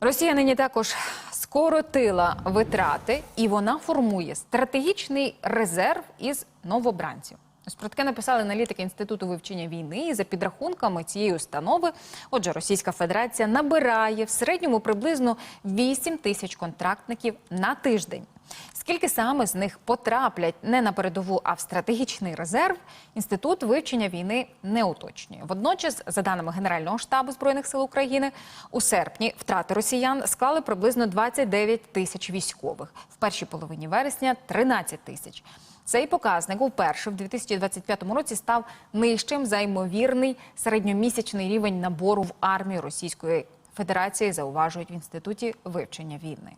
Росія нині також скоротила витрати, і вона формує стратегічний резерв із новобранців. Ось про таке написали аналітики інституту вивчення війни. І за підрахунками цієї установи, отже, Російська Федерація набирає в середньому приблизно 8 тисяч контрактників на тиждень. Скільки саме з них потраплять не на передову, а в стратегічний резерв, інститут вивчення війни не уточнює. Водночас, за даними Генерального штабу збройних сил України, у серпні втрати росіян склали приблизно 29 тисяч військових. В першій половині вересня 13 тисяч. Цей показник уперше в 2025 році став нижчим за ймовірний середньомісячний рівень набору в армію Російської Федерації, зауважують в інституті вивчення війни.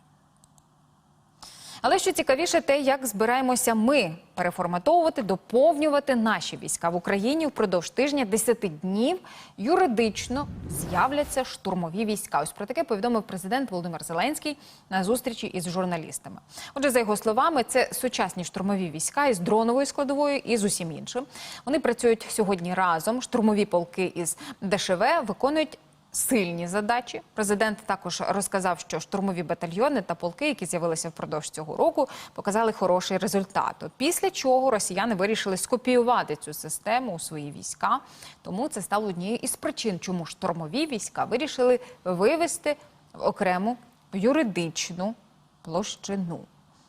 Але що цікавіше, те, як збираємося ми переформатовувати, доповнювати наші війська в Україні впродовж тижня 10 днів юридично з'являться штурмові війська. Ось про таке повідомив президент Володимир Зеленський на зустрічі із журналістами. Отже, за його словами, це сучасні штурмові війська із дроновою складовою і з усім іншим. Вони працюють сьогодні разом. Штурмові полки із ДШВ виконують сильні задачі. Президент також розказав, що штурмові батальйони та полки, які з'явилися впродовж цього року, показали хороший результат. Після чого росіяни вирішили скопіювати цю систему у свої війська. Тому це стало однією із причин, чому штурмові війська вирішили вивести в окрему юридичну площину.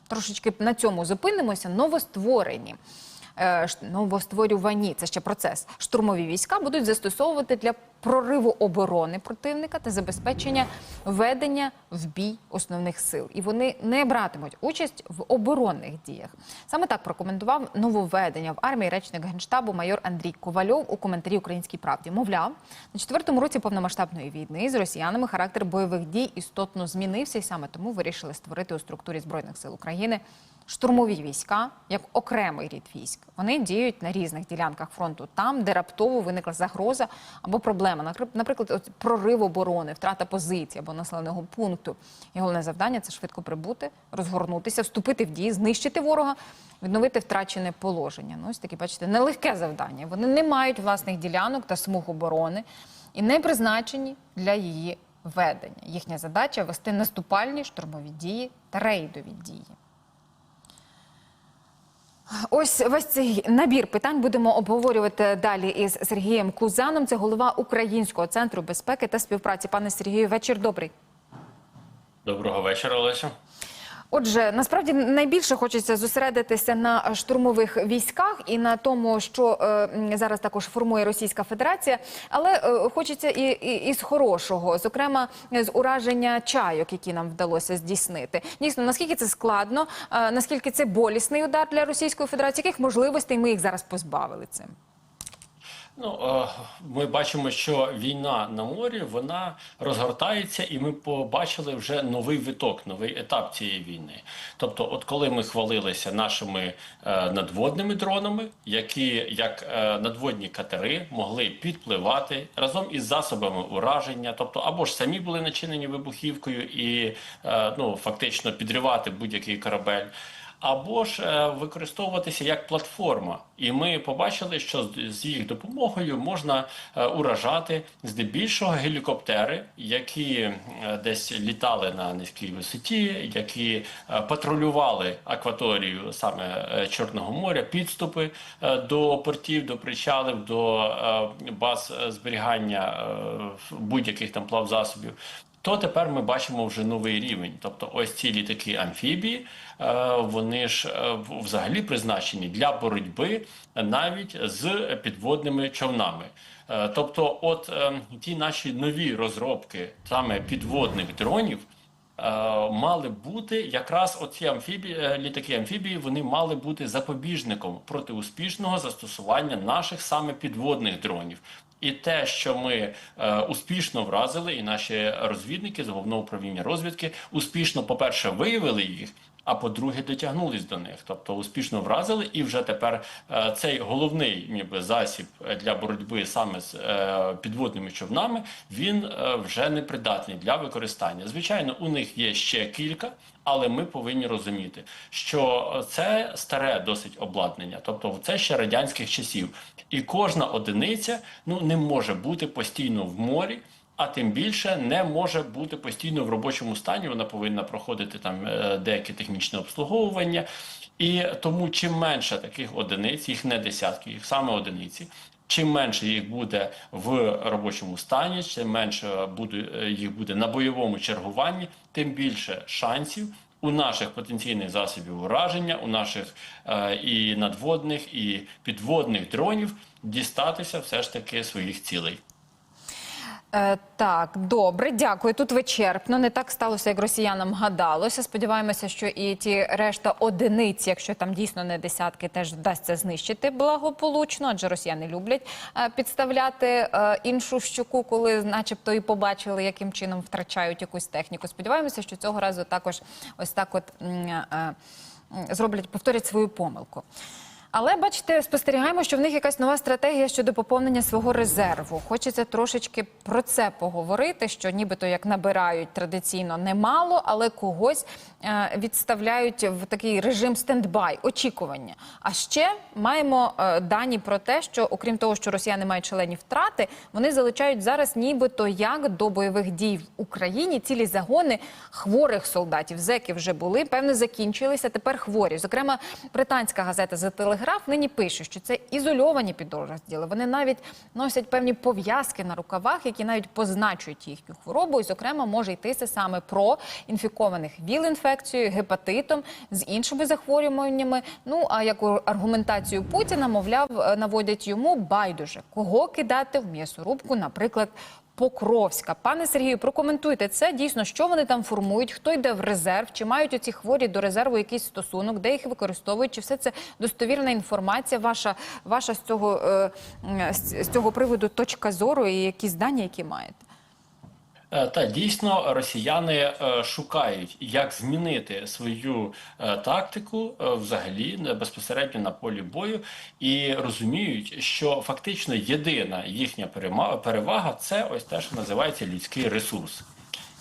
Трошечки на цьому зупинимося. Новостворені е, новостворювані, це ще процес. Штурмові війська будуть застосовувати для прориву оборони противника та забезпечення ведення в бій основних сил. І вони не братимуть участь в оборонних діях. Саме так прокоментував нововведення в армії речник генштабу майор Андрій Ковальов у коментарі Українській правді. Мовляв, на четвертому році повномасштабної війни з росіянами характер бойових дій істотно змінився, і саме тому вирішили створити у структурі збройних сил України штурмові війська як окремий рід військ. Вони діють на різних ділянках фронту, там, де раптово виникла загроза або проблема, наприклад, прорив оборони, втрата позиції або населеного пункту. І головне завдання це швидко прибути, розгорнутися, вступити в дії, знищити ворога, відновити втрачене положення. Ну, ось таке, бачите, нелегке завдання. Вони не мають власних ділянок та смуг оборони і не призначені для її ведення. Їхня задача вести наступальні штурмові дії та рейдові дії. Ось весь цей набір питань будемо обговорювати далі із Сергієм Кузаном. Це голова Українського центру безпеки та співпраці. Пане Сергію, вечір добрий. Доброго вечора, Олесю. Отже, насправді найбільше хочеться зосередитися на штурмових військах і на тому, що е, зараз також формує Російська Федерація, але е, хочеться і, і, і з хорошого, зокрема з ураження чайок, які нам вдалося здійснити. Дійсно, наскільки це складно, е, наскільки це болісний удар для Російської Федерації, яких можливостей ми їх зараз позбавили цим? Ну е, ми бачимо, що війна на морі вона розгортається, і ми побачили вже новий виток, новий етап цієї війни. Тобто, от коли ми хвалилися нашими е, надводними дронами, які як е, надводні катери могли підпливати разом із засобами ураження, тобто або ж самі були начинені вибухівкою і ну фактично підривати будь-який корабель. Або ж е, використовуватися як платформа. І ми побачили, що з- їх допомогою можна е, уражати здебільшого гелікоптери, які е, десь літали на низькій висоті, які патрулювали акваторію саме Чорного моря, підступи до портів, до причалів, до баз зберігання будь-яких там плавзасобів то тепер ми бачимо вже новий рівень. Тобто, ось ці літаки амфібії, е, вони ж е, взагалі призначені для боротьби навіть з підводними човнами. Е, Тобто, от ті наші нові розробки саме підводних дронів. Мали бути якраз оці амфібії, літаки амфібії, вони мали бути запобіжником проти успішного застосування наших саме підводних дронів. І те, що ми е, успішно вразили, і наші розвідники з головного управління розвідки успішно, по-перше, виявили їх. А по-друге, дотягнулись до них, тобто успішно вразили, і вже тепер е, цей головний ніби засіб для боротьби саме з е, підводними човнами, він е, вже не придатний для використання. Звичайно, у них є ще кілька, але ми повинні розуміти, що це старе досить обладнання, тобто це ще радянських часів, і кожна одиниця ну не може бути постійно в морі. А тим більше не може бути постійно в робочому стані. Вона повинна проходити там е, деяке технічне обслуговування. І тому чим менше таких одиниць, їх не десятки, їх саме одиниці. Чим менше їх буде в робочому стані, чим менше буде е, їх буде на бойовому чергуванні, тим більше шансів у наших потенційних засобів ураження, у наших е, і надводних, і підводних дронів дістатися все ж таки своїх цілей. Е, так, добре, дякую. Тут вичерпно. Не так сталося, як росіянам гадалося. Сподіваємося, що і ті решта одиниць, якщо там дійсно не десятки, теж вдасться знищити благополучно, адже росіяни люблять е, підставляти е, іншу щуку, коли, начебто, і побачили, яким чином втрачають якусь техніку. Сподіваємося, що цього разу також ось так, от м, е, зроблять, повторять свою помилку. Але бачите, спостерігаємо, що в них якась нова стратегія щодо поповнення свого резерву. Хочеться трошечки про це поговорити. Що нібито як набирають традиційно немало, але когось е, відставляють в такий режим стендбай, очікування. А ще маємо е, дані про те, що окрім того, що росіяни мають шалені втрати, вони залучають зараз, нібито як до бойових дій в Україні цілі загони хворих солдатів. Зеки вже були, певно, закінчилися. Тепер хворі. Зокрема, британська газета за телеграф нині пише, що це ізольовані підрозділи. Вони навіть носять певні пов'язки на рукавах, які навіть позначують їхню хворобу. І, зокрема, може йтися саме про інфікованих ВІЛ-інфекцією, гепатитом з іншими захворюваннями. Ну а як аргументацію Путіна, мовляв, е, наводять йому байдуже кого кидати в м'ясорубку, наприклад. Покровська. Пане Сергію, прокоментуйте це. Дійсно, що вони там формують, хто йде в резерв, чи мають оці хворі до резерву якийсь стосунок, де їх використовують, чи все це достовірна інформація, ваша, ваша з цього, е, з цього приводу точка зору і якісь дані, які маєте? Е, Та дійсно росіяни е, шукають, як змінити свою е, тактику взагалі безпосередньо на полі бою, і розуміють, що фактично єдина їхня перевага це ось те, що називається людський ресурс.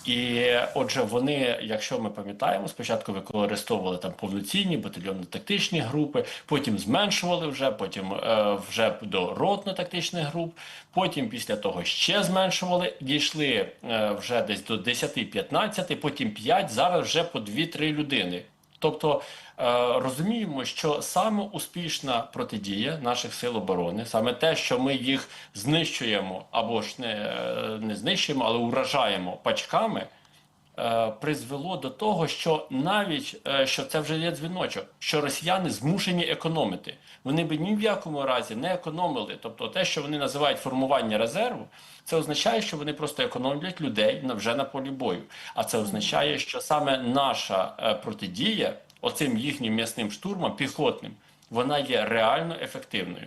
І отже, вони, якщо ми пам'ятаємо, спочатку використовували там повноцінні батальйонно-тактичні групи, потім зменшували вже, потім е, вже до ротно-тактичних груп. Потім після того ще зменшували, дійшли е, вже десь до 10-15, потім 5, зараз вже по 2-3 людини. Тобто е, розуміємо, що саме успішна протидія наших сил оборони, саме те, що ми їх знищуємо або ж не, е, не знищуємо, але уражаємо пачками, призвело до того, що навіть е, що це вже є дзвіночок, що росіяни змушені економити. Вони би ні в якому разі не економили. Тобто, те, що вони називають формування резерву, це означає, що вони просто економлять людей на вже на полі бою. А це означає, що саме наша е, протидія оцим їхнім м'ясним штурмам піхотним. Вона є реально ефективною.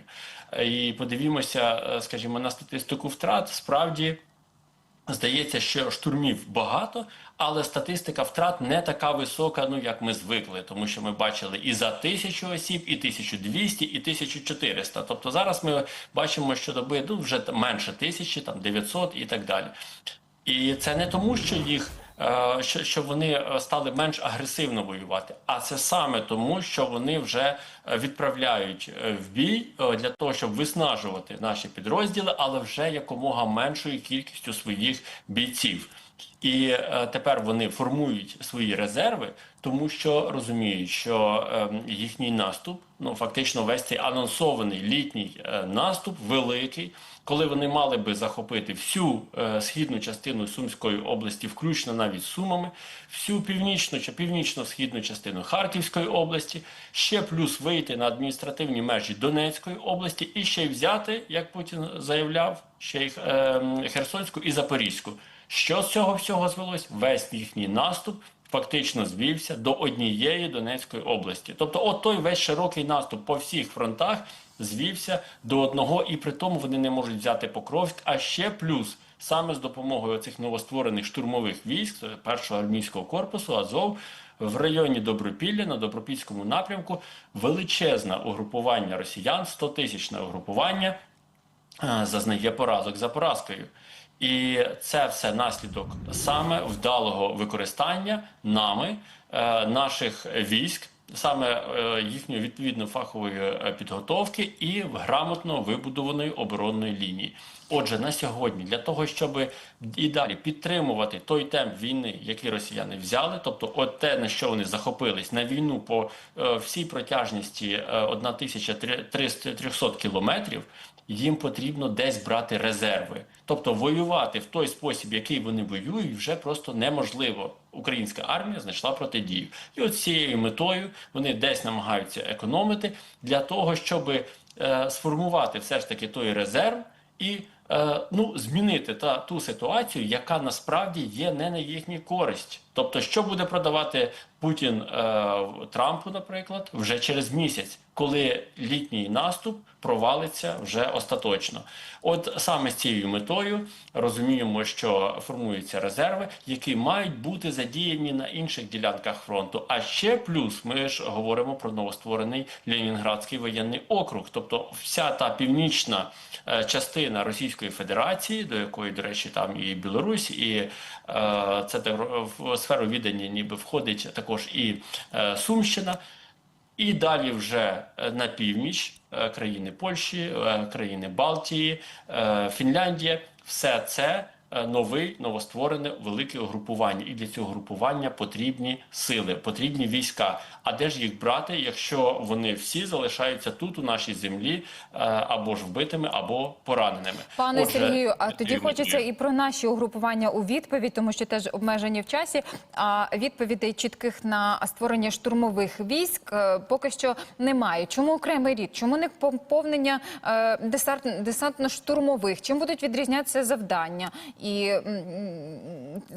Е, І подивімося, е, скажімо, на статистику втрат. Справді Здається, що штурмів багато, але статистика втрат не така висока, ну як ми звикли, тому що ми бачили і за тисячу осіб, і 1200, і 1400. Тобто зараз ми бачимо, що доби ну, вже менше тисячі, там 900 і так далі. І це не тому, що їх е, що, що вони е, стали менш агресивно воювати, а це саме тому, що вони вже е, відправляють в бій для того, щоб виснажувати наші підрозділи, але вже якомога меншою кількістю своїх бійців. І е, тепер вони формують свої резерви, тому що розуміють, що е, їхній наступ, ну фактично, весь цей анонсований літній е, наступ, великий, коли вони мали би захопити всю е, східну частину Сумської області, включно навіть Сумами, всю північну чи північно-східну частину Харківської області, ще плюс вийти на адміністративні межі Донецької області і ще й взяти, як Путін заявляв, ще й е, Херсонську і Запорізьку. Що з цього всього звелось? Весь їхній наступ фактично звівся до однієї Донецької області. Тобто, от той весь широкий наступ по всіх фронтах звівся до одного, і при тому вони не можуть взяти Покровськ, а ще плюс. Саме з допомогою цих новостворених штурмових військ першого армійського корпусу Азов в районі Добропілля на Добропільському напрямку величезне угрупування росіян, 100-тисячне угрупування е, зазнає поразок за поразкою. І це все наслідок саме вдалого використання нами е, наших військ саме е, їхньої відповідно фахової е, підготовки і грамотно вибудованої оборонної лінії. Отже, на сьогодні для того, щоб і далі підтримувати той темп війни, який росіяни взяли, тобто от те, на що вони захопились на війну по е, всій протяжності е, 1300 кілометрів, їм потрібно десь брати резерви. Тобто воювати в той спосіб, який вони воюють, вже просто неможливо. Українська армія знайшла протидію. І от цією метою вони десь намагаються економити для того, щоб е, сформувати все ж таки той резерв і е, ну, змінити та ту ситуацію, яка насправді є не на їхній користь. Тобто, що буде продавати Путін е, Трампу, наприклад, вже через місяць, коли літній наступ провалиться вже остаточно. От саме з цією метою розуміємо, що формуються резерви, які мають бути задіяні на інших ділянках фронту. А ще плюс ми ж говоримо про новостворений Ленінградський воєнний округ, тобто вся та північна е, частина Російської Федерації, до якої, до речі, там і Білорусь, і е, це сферу відання ніби входить також і е, Сумщина. І далі вже е, на північ е, країни Польщі, країни Балтії, Фінляндія все це е, новий новостворене велике угрупування. І для цього групування потрібні сили, потрібні війська. А де ж їх брати, якщо вони всі залишаються тут, у нашій землі, е, або ж вбитими, або пораненими? Пане Отже, Сергію, а тоді хочеться і про наші угрупування у відповідь, тому що теж обмежені в часі. А відповідей чітких на створення штурмових військ е, поки що немає. Чому окремий рід? Чому не поповнення десант- десантно-штурмових? Чим будуть відрізнятися завдання? І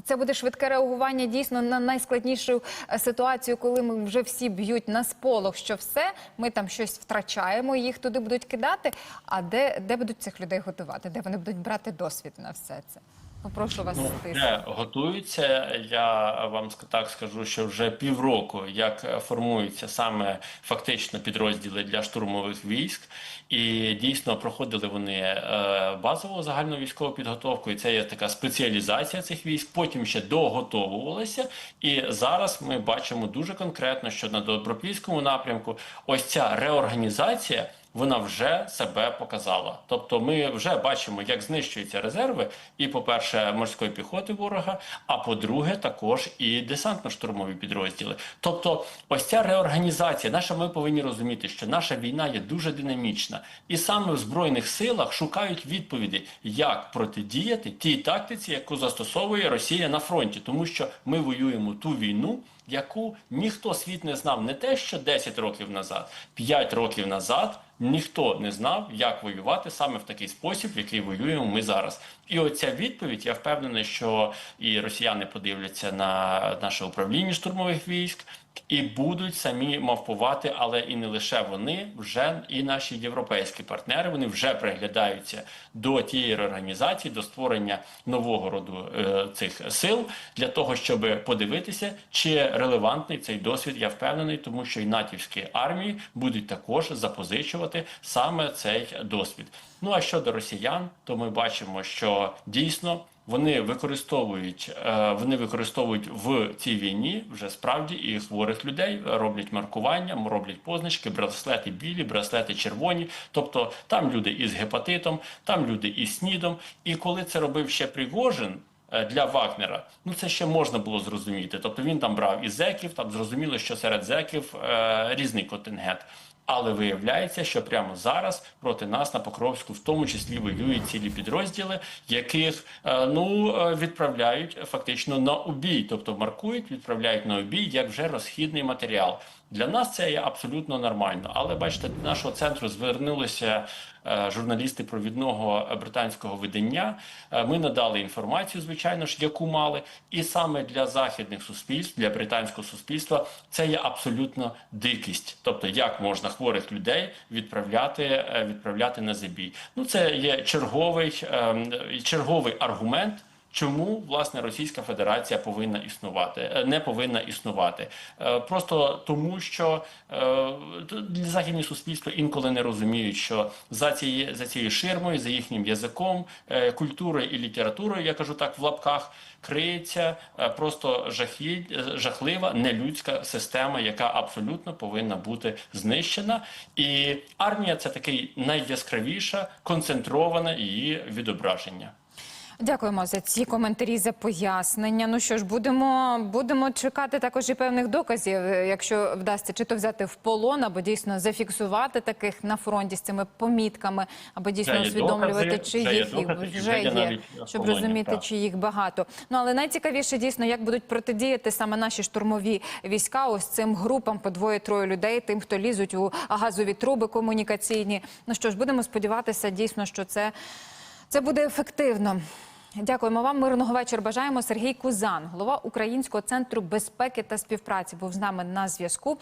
це буде швидке реагування дійсно на найскладнішу е, ситуацію, коли ми вже всі б'ють на сполох, що все, ми там щось втрачаємо, їх туди будуть кидати. А де, де будуть цих людей готувати? Де вони будуть брати досвід на все це? Попрошу вас Ну, вже готуються. Я вам так скажу, що вже півроку як формуються саме фактично підрозділи для штурмових військ, і дійсно проходили вони е, базову загальну військову підготовку. І це є така спеціалізація цих військ. Потім ще доготовувалися. І зараз ми бачимо дуже конкретно, що на добропільському напрямку ось ця реорганізація вона вже себе показала. Тобто, ми вже бачимо, як знищуються резерви, і, по-перше, морської піхоти ворога, а по-друге, також і десантно-штурмові підрозділи. Тобто, ось ця реорганізація, наша ми повинні розуміти, що наша війна є дуже динамічна, і саме в збройних силах шукають відповіді, як протидіяти тій тактиці, яку застосовує Росія на фронті, тому що ми воюємо ту війну яку ніхто світ не знав не те, що 10 років назад, 5 років назад ніхто не знав, як воювати саме в такий спосіб, в який воюємо ми зараз. І оця відповідь, я впевнений, що і росіяни подивляться на наше управління штурмових військ. І будуть самі мавпувати, але і не лише вони, вже і наші європейські партнери. Вони вже приглядаються до тієї реорганізації, до створення нового роду е, цих сил для того, щоб подивитися, чи релевантний цей досвід. Я впевнений, тому що і натівські армії будуть також запозичувати саме цей досвід. Ну а щодо росіян, то ми бачимо, що дійсно. Вони використовують, е, вони використовують в цій війні вже справді і хворих людей, роблять маркування, роблять позначки, браслети білі, браслети червоні. Тобто там люди із гепатитом, там люди із снідом. І коли це робив ще Пригожин, е, Для Вагнера, ну це ще можна було зрозуміти. Тобто він там брав і зеків, там зрозуміло, що серед зеків е, різний контингент. Але виявляється, що прямо зараз проти нас на Покровську, в тому числі воюють цілі підрозділи, яких е, ну е, відправляють фактично на убій, тобто маркують, відправляють на убій як вже розхідний матеріал. Для нас це є абсолютно нормально. Але бачите, до нашого центру звернулися е, журналісти провідного британського видання. Е, Ми надали інформацію, звичайно ж, яку мали, і саме для західних суспільств, для британського суспільства, це є абсолютно дикість. Тобто, як можна хворих людей відправляти, е, відправляти на забій. Ну це є черговий, ем, черговий аргумент Чому власне Російська Федерація повинна існувати, е, не повинна існувати? Е, Просто тому, що е, західні суспільства інколи не розуміють, що за цією за цією ширмою, за їхнім язиком, культурою і літературою, я кажу так в лапках, криється просто жахі, жахлива нелюдська система, яка абсолютно повинна бути знищена. І армія це такий найяскравіша, концентроване її відображення. Дякуємо за ці коментарі, за пояснення. Ну що ж, будемо, будемо чекати також і певних доказів, е, якщо вдасться чи то взяти в полон, або дійсно зафіксувати таких на фронті з цими помітками, або дійсно усвідомлювати, докази, чи їх їх докази, вже є є, навіть щоб полоні, розуміти, так. чи їх багато. Ну але найцікавіше дійсно, як будуть протидіяти саме наші штурмові війська ось цим групам по двоє-троє людей, тим, хто лізуть у газові труби комунікаційні. Ну що ж, будемо сподіватися, дійсно, що це. Це буде ефективно. Дякуємо вам. Мирного вечора. Бажаємо Сергій Кузан, голова Українського центру безпеки та співпраці, був з нами на зв'язку.